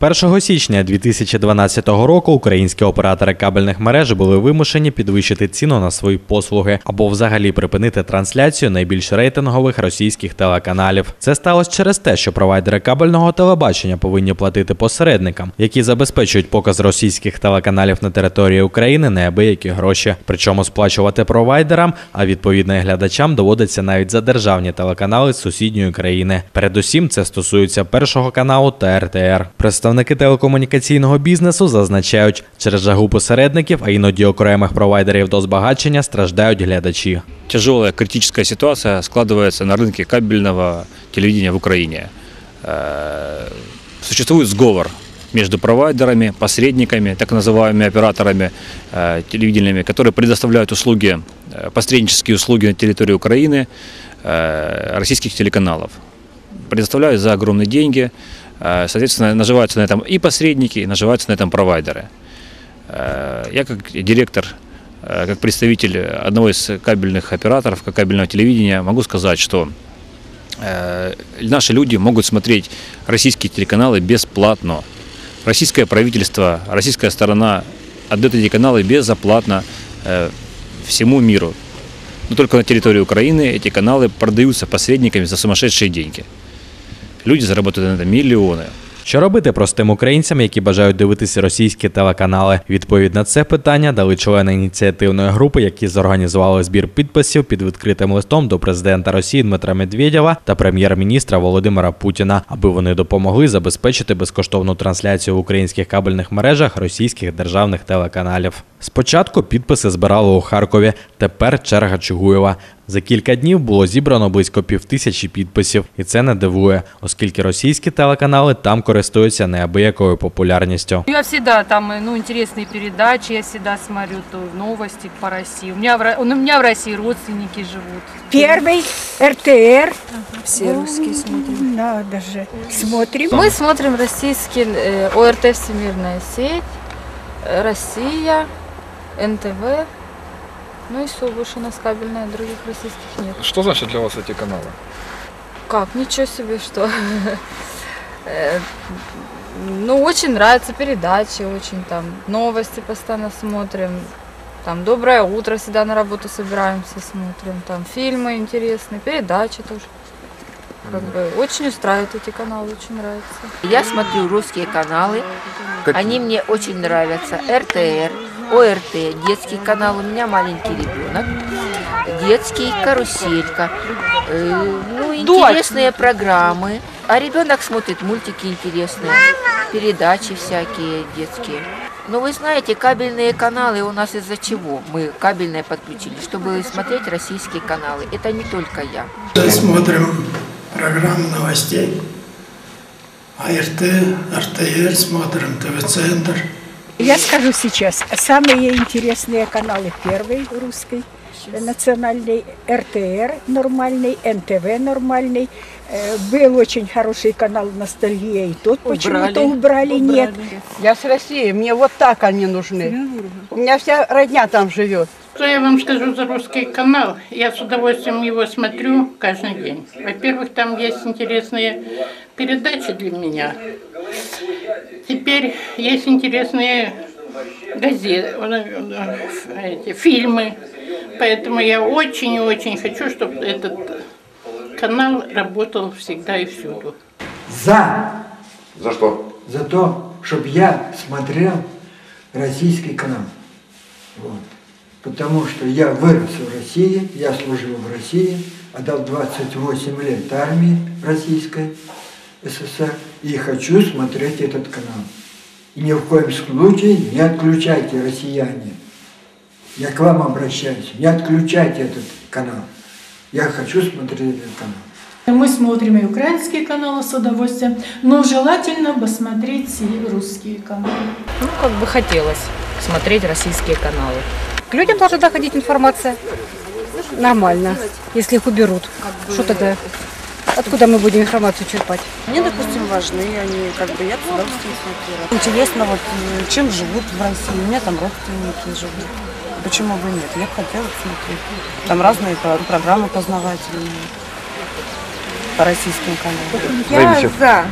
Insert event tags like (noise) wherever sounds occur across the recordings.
З 1 січня 2012 року українські оператори кабельних мереж були вимушені підвищити ціну на свої послуги або взагалі припинити трансляцію найбільш рейтингових російських телеканалів. Це сталося через те, що провайдери кабельного телебачення повинні платити посередникам, які забезпечують показ російських телеканалів на території України неабиякі гроші. Причому сплачувати провайдерам, а відповідно і глядачам доводиться навіть за державні телеканали з сусідньої країни. Передусім, це стосується першого каналу та РТР. Представники телекомунікаційного бізнесу зазначають, через жагу посередників, а іноді окремих провайдерів до збагачення страждають глядачі. Тяжелая критическая ситуация складывается на рынке кабельного телевидения в Украине. Э, Существует сговор между провайдерами, посредниками, так называемыми операторами э, телевидениями, которые предоставляют услуги, э, посреднические услуги на территории Украины э, российских телеканалов. Предоставляют за огромные деньги, э, соответственно, наживаются на этом и посредники, и наживаются на этом провайдеры. Э, Я как директор, э, как представитель одного из кабельных операторов, как кабельного телевидения, могу сказать, что наши люди могут смотреть российские телеканалы бесплатно. Российское правительство, российская сторона отдает эти каналы безоплатно всему миру. Но только на территории Украины эти каналы продаются посредниками за сумасшедшие деньги. Люди зарабатывают на это миллионы. Що робити простим українцям, які бажають дивитися російські телеканали? Відповідь на це питання дали члени ініціативної групи, які зорганізували збір підписів під відкритим листом до президента Росії Дмитра Медведєва та прем'єр-міністра Володимира Путіна, аби вони допомогли забезпечити безкоштовну трансляцію в українських кабельних мережах російських державних телеканалів. Спочатку підписи збирали у Харкові, тепер черга Чугуєва. За кілька днів було зібрано близько півтисячі підписів, і це не дивує, оскільки російські телеканали там користуються неабиякою популярністю. Я всегда там, ну, интересные передачи, я всегда смотрю то новости по России. У меня в, Ро- у меня в России родственники живут. Первый РТР. Все русские смотрим. Надо же. Смотрим. Мы смотрим российский э, ОРТ «Всемирная сеть», э, «Россия», НТВ. Ну и все, больше у нас кабельная, других российских нет. Что значит для вас эти каналы? Как? Ничего себе, что. (laughs) Э, Ну, очень нравятся передачи, очень там новости постоянно смотрим. Там «Доброе утро» всегда на работу собираемся, смотрим. Там фильмы интересные, передачи тоже. Как бы очень устраивают эти каналы, очень нравится. Я смотрю русские каналы, они мне очень нравятся. РТР, ОРТ, детский канал, у меня маленький ребенок. Детский, каруселька. Э, ну, интересные программы. А ребенок смотрит мультики интересные, передачи всякие детские. Но вы знаете, кабельные каналы у нас из-за чего мы кабельные подключили? Чтобы смотреть российские каналы. Это не только я. Смотрим программу новостей. АРТ, РТР смотрим, ТВ-центр. Я скажу сейчас, самые интересные каналы. Первый русский, национальный, РТР нормальный, НТВ нормальный. Э, Был очень хороший канал «Ностальгия», и тот почему-то убрали, нет. Я с России, мне вот так они нужны. У меня вся родня там живет. Что я вам скажу за русский канал? Я с удовольствием его смотрю каждый день. Во-первых, там есть интересные передачи для меня. Теперь есть интересные газеты, эти фильмы. Поэтому я очень и очень хочу, чтобы этот канал работал всегда и всюду. За, За что? за то, чтобы я смотрел российский канал. Вот. Потому что я вырос в России, я служил в России, отдал 28 лет армии российской СССР и хочу смотреть этот канал. И ни в коем случае не отключайте, россияне. Я к вам обращаюсь, не отключайте этот канал. Я хочу смотреть этот канал. Мы смотрим и украинские каналы с удовольствием, но желательно посмотреть и русские каналы. Ну, как бы хотелось смотреть российские каналы. К людям должна доходить информация. Нормально, если их уберут. Что тогда? Откуда мы будем информацию черпать? Мне, допустим, важны они, как бы я с удовольствием смотрела. Интересно, вот чем живут в России. У меня там родственники живут. Почему бы нет? Я бы хотела смотреть. Там разные про- программы познавательные по российским каналам. Займите. за.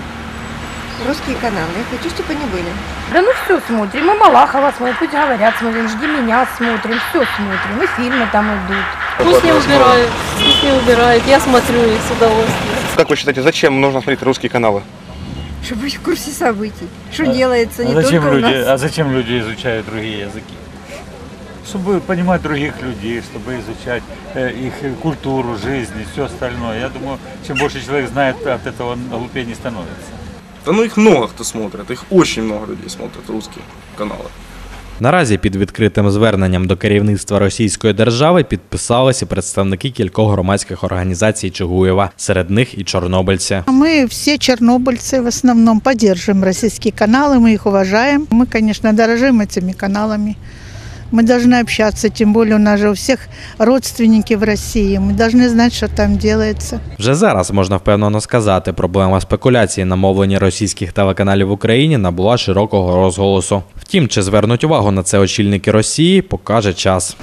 русские каналы. Я хочу, чтобы они были. Да ну все смотрим. Мы Малахова смотрим, пусть говорят, смотрим, жди меня смотрим, все смотрим. И фильмы там идут. Пусть не убирают, пусть не убирают. Я смотрю их с удовольствием. Как вы считаете, зачем нужно смотреть русские каналы? Чтобы быть в курсе событий. Что делается не а зачем только у люди, нас. а зачем люди изучают другие языки? Чтобы понимать других людей, чтобы изучать э, их культуру, жизнь и все остальное. Я думаю, чем больше человек знает, от этого он глупее не становится. Да ну их много кто смотрит, их очень много людей смотрят русские каналы. Наразі під відкритим зверненням до керівництва Російської держави підписалися представники кількох громадських організацій Чугуєва, серед них і чорнобильці. Мы все чернобыльцы в основном поддерживаем российские каналы, мы их уважаем. Мы, конечно, дорожим этими каналами. Мы должны общаться, тем более у нас же у всех родственники в России. Мы должны знать, что там делается. Вже зараз можна впевнено сказати, проблема спекуляції на мовленні російських телеканалів в Україні набула широкого розголосу. Втім, чи звернуть увагу на це очільники Росії, покаже час.